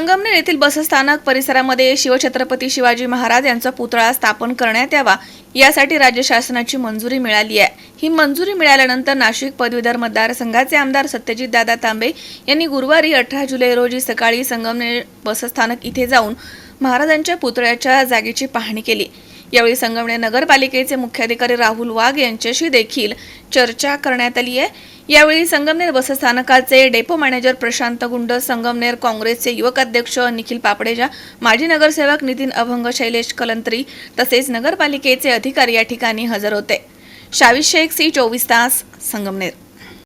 संगमनेर येथील बसस्थानक परिसरामध्ये शिवछत्रपती शिवाजी महाराज यांचा पुतळा स्थापन करण्यात यावा. यासाठी राज्य शासनाची मंजुरी मिळाली आहे. ही मंजुरी मिळाल्यानंतर नाशिक पदवीधर मतदारसंघाचे आमदार सत्यजित दादा तांबे यांनी गुरुवारी अठरा जुलै रोजी सकाळी संगमनेर बसस्थानक इथे जाऊन महाराजांच्या पुतळ्याच्या जागेची पाहणी केली. यावेळी संगमनेर नगरपालिकेचे मुख्याधिकारी राहुल वाघ यांच्याशी देखील चर्चा करण्यात आली आहे. यावेळी संगमनेर बसस्थानकाचे डेपो मॅनेजर प्रशांत गुंड संगमनेर काँग्रेसचे युवक अध्यक्ष निखिल पापडेजा माजी नगरसेवक नितीन अभंग शैलेश कलंत्री तसेच नगरपालिकेचे अधिकारी या ठिकाणी हजर होते. शावी शेख सी चोवीस तास संगमनेर